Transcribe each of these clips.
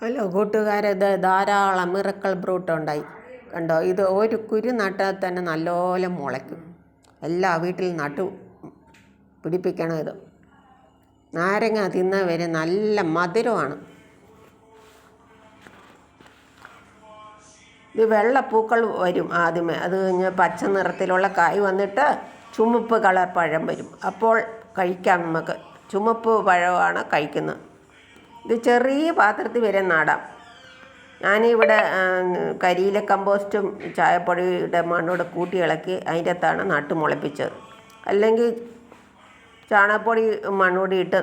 Hello കൂട്ടുകാരെ ഇത് ധാരാളം മിറക്കൾ ബ്രൂട്ട് ഉണ്ടായി. കണ്ടോ ഇത് ഒരു കുരു നട്ടാൽ തന്നെ നല്ലപോലെ മുളയ്ക്കും. എല്ലാ വീട്ടിൽ നട്ടു പിടിപ്പിക്കണം ഇത്. നാരങ്ങ തിന്ന വരെ നല്ല മധുരമാണ്. ഇത് വെള്ളപ്പൂക്കൾ വരും ആദ്യമേ. അത് കഴിഞ്ഞ് പച്ച നിറത്തിലുള്ള കായ് വന്നിട്ട് ചുമപ്പ് കളർ പഴം വരും. അപ്പോൾ കഴിക്കാം നമുക്ക്. ചുമപ്പ് പഴമാണ് കഴിക്കുന്നത്. ഇത് ചെറിയ പാത്രത്തിൽ വരെ നടാം. ഞാനിവിടെ കരിയിലെ കമ്പോസ്റ്റും ചായപ്പൊടിയുടെ മണ്ണോട് കൂട്ടി ഇളക്കി അതിന്റെ അകത്താണ് നട്ട് മുളപ്പിച്ചത്. അല്ലെങ്കിൽ ചാണകപ്പൊടി മണ്ണൂടി ഇട്ട്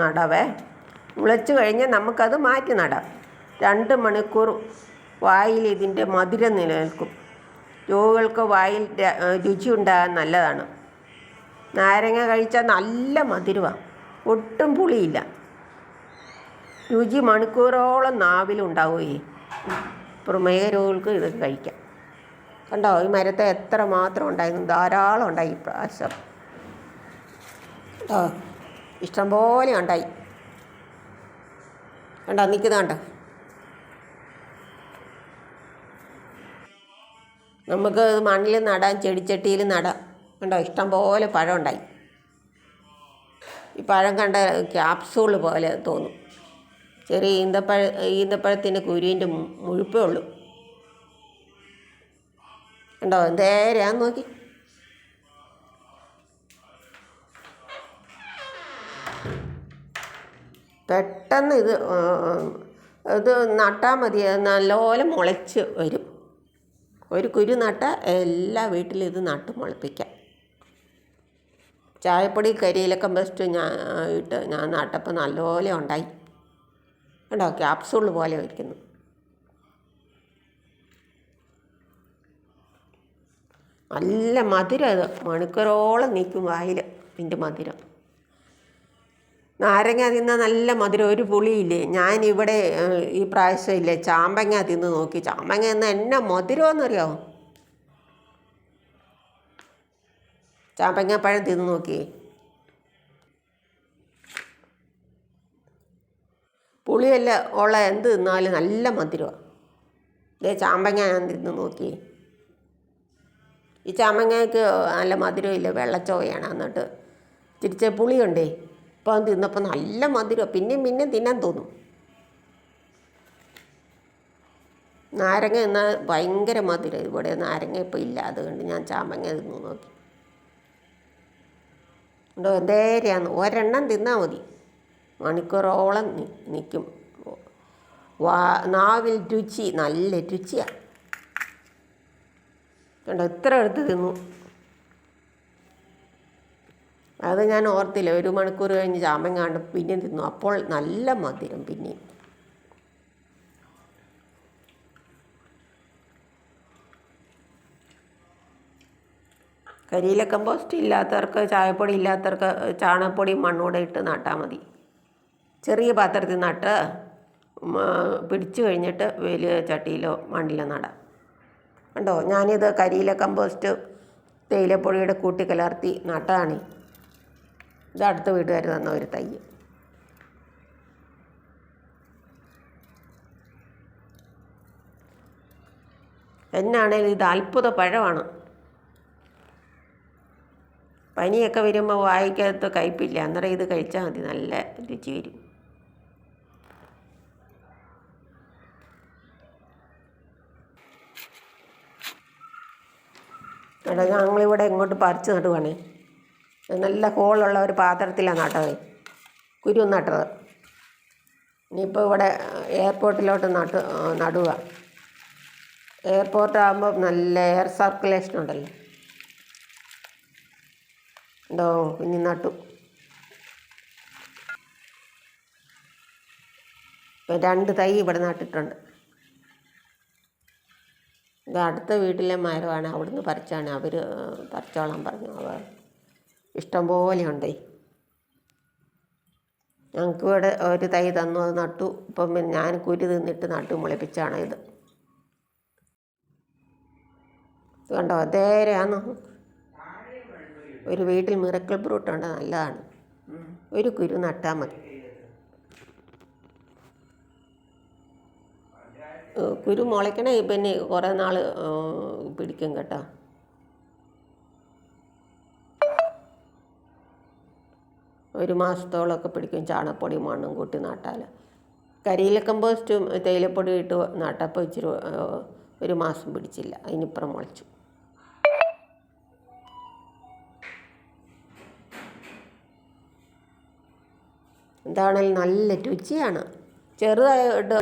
നടവേ. മുളച്ച് കഴിഞ്ഞാൽ നമുക്കത് മാറ്റി നടാം. രണ്ട് മണിക്കൂർ വായിൽ ഇതിന്റെ മധുരം നിലനിൽക്കും. രോഗികൾക്ക് വായിൽ രുചി ഉണ്ടാകാൻ നല്ലതാണ്. നാരങ്ങ കഴിച്ചാൽ നല്ല മധുരമാണ് ഒട്ടും പുളിയില്ല. രുചി മണിക്കൂറോളം നാവിലുണ്ടാവുകയും പ്രമേഹ രോഗികൾക്ക് ഇത് കഴിക്കാം. കണ്ടോ ഈ മരത്തെ എത്ര മാത്രം ഉണ്ടായിരുന്നു? ധാരാളം ഉണ്ടായി പ്രാവശ്യം. കേട്ടോ ഇഷ്ടംപോലെ ഉണ്ടായി. കണ്ടോ നിൽക്കുന്നത് കണ്ടോ? നമുക്ക് മണ്ണിൽ നടാൻ ചെടിച്ചട്ടിയിൽ നടാം. കണ്ടോ ഇഷ്ടംപോലെ പഴം ഉണ്ടായി. ഈ പഴം കണ്ട ക്യാപ്സൂൾ പോലെ തോന്നും. ചെറിയ ഈന്തപ്പഴ ഈന്തപ്പഴത്തിന്റെ കുരുവിന്റെ മുഴുപ്പേ ഉള്ളൂ. കണ്ടോ? എന്തേരാന്ന് നോക്കി. പെട്ടെന്ന് ഇത് ഇത് നട്ടാൽ മതി. നല്ലപോലെ മുളച്ച് വരും. ഒരു കുരു നട്ടാൽ എല്ലാ വീട്ടിലും ഇത് നട്ട് മുളപ്പിക്കാം. ചായപ്പൊടി കരിയിലൊക്കെ ബെസ്റ്റ് ഞാൻ ഇട്ട് ഞാൻ നട്ടപ്പോൾ നല്ലപോലെ ഉണ്ടായി. കണ്ടോ? ക്യാപ്സൂൾ പോലെ ഇരിക്കുന്നു. നല്ല മധുരം ഇത് മണിക്കൂറോളം നിൽക്കും വായിൽ ഇതിന്റെ മധുരം. നാരങ്ങ തിന്നാൽ നല്ല മധുരം. ഒരു പുളിയില്ലേ? ഞാൻ ഇവിടെ ഈ പ്രാവശ്യം ഇല്ലേ ചാമ്പങ്ങ തിന്ന് നോക്കി. ചാമ്പങ്ങ എന്ന് എന്നെ മധുരമെന്നറിയാമോ ചാമ്പങ്ങ പഴം തിന്ന് നോക്കിയേ. പുളിയല്ല ഉള്ള എന്ത് തിന്നാലും നല്ല മധുരമാണ് ഇതേ ചാമ്പങ്ങ ഞാൻ തിന്ന് നോക്കി. ഈ ചാമ്പങ്ങയ്ക്ക് നല്ല മധുരമില്ല വെള്ളച്ചോവയാണ് എന്നിട്ട്. തിരിച്ച പുളിയുണ്ടേ ഇപ്പം തിന്നപ്പോൾ നല്ല മധുരമാണ് പിന്നെയും പിന്നെയും തിന്നാൻ തോന്നും. നാരങ്ങ എന്നാൽ ഭയങ്കര മധുരം ഇവിടെ. നാരങ്ങ ഇപ്പോൾ ഇല്ല അതുകൊണ്ട് ഞാൻ ചാമ്പങ്ങ തിന്നു നോക്കി. ഉണ്ടോ? എന്തേരെയാന്ന്. ഒരെണ്ണം തിന്നാൽ മതി. മണിക്കൂറോളം നിൽക്കും വാ നാവിൽ രുചി നല്ല രുചിയാണ് കണ്ടോ ഇത്ര എടുത്ത് തിന്നു. അത് ഞാൻ ഓർത്തില്ല ഒരു മണിക്കൂർ കഴിഞ്ഞ് ചാമ്പം കണ്ട് പിന്നെയും തിന്നു. അപ്പോൾ നല്ല മധുരം പിന്നെയും. കരിയില കമ്പോസ്റ്റ് ഇല്ലാത്തവർക്ക് ചായപ്പൊടി ഇല്ലാത്തവർക്ക് ചാണകപ്പൊടി മണ്ണൂടെ ഇട്ട് നട്ടാൽ മതി. ചെറിയ പാത്രത്തിൽ നട്ട് പിടിച്ചു കഴിഞ്ഞിട്ട് വലിയ ചട്ടിയിലോ മണ്ണിലോ നടാം. കണ്ടോ? ഞാനിത് കരിയില കമ്പോസ്റ്റ് തേയിലപ്പൊടിയുടെ കൂട്ടി കലർത്തി നട്ടതാണ്. ഇത് അടുത്ത വീട്ടുകാർ തന്ന ഒരു തൈ. എന്നാണേലും ഇത് അത്ഭുത പഴമാണ്. പനിയൊക്കെ വരുമ്പോൾ വായിക്കകത്ത് കയ്പില്ല. അന്നേരം ഇത് കഴിച്ചാൽ മതി. നല്ല രുചി വരും. എടാ ഞങ്ങളിവിടെ ഇങ്ങോട്ട് പറിച്ച് നടുവാണേ? നല്ല ഹോളുള്ള ഒരു പാത്രത്തിലാണ് നട്ടത്. കുരു നട്ടത്. ഇനിയിപ്പോൾ ഇവിടെ എയർപോർട്ടിലോട്ട് നട്ട് നടുക എയർപോർട്ടാകുമ്പോൾ നല്ല എയർ സർക്കുലേഷൻ ഉണ്ടല്ലോ. ഉണ്ടോ ഇനി നട്ടു. ഇപ്പം രണ്ട് തൈ ഇവിടെ നട്ടിട്ടുണ്ട്. അടുത്ത വീട്ടിലെ മരമാണ്. അവിടുന്ന് പറിച്ചാണ്. അവർ പറിച്ചോളാൻ പറഞ്ഞു. അവർ ഇഷ്ടംപോലെ ഉണ്ടേ. ഞങ്ങൾക്ക് ഇവിടെ ഒരു തൈ തന്നു. അത് നട്ടു. ഇപ്പം പിന്നെ ഞാൻ കുരു തിന്നിട്ട് നട്ടു മുളപ്പിച്ചാണ് ഇത്. ഇത് കണ്ടോ? അതേരാന്ന്. ഒരു വീട്ടിൽ മിറക്കിൾ ഫ്രൂട്ട് ഉണ്ട്. നല്ലതാണ്. ഒരു കുരു നട്ടാൽ മതി. കുരു മുളയ്ക്കണേ പിന്നെ കുറേ നാൾ പിടിക്കും കേട്ടോ. ഒരു മാസത്തോളമൊക്കെ പിടിക്കും ചാണകപ്പൊടി മണ്ണും കൂട്ടി നട്ടാൽ കരിയില കമ്പോസ്റ്റും തേയിലപ്പൊടി ഇട്ട് നട്ടപ്പോൾ ഇച്ചിരി ഒരു മാസം പിടിച്ചില്ല. അതിനിപ്പുറം മുളച്ചു. എന്താണേലും നല്ല രുചിയാണ്. ചെറുതായിട്ട്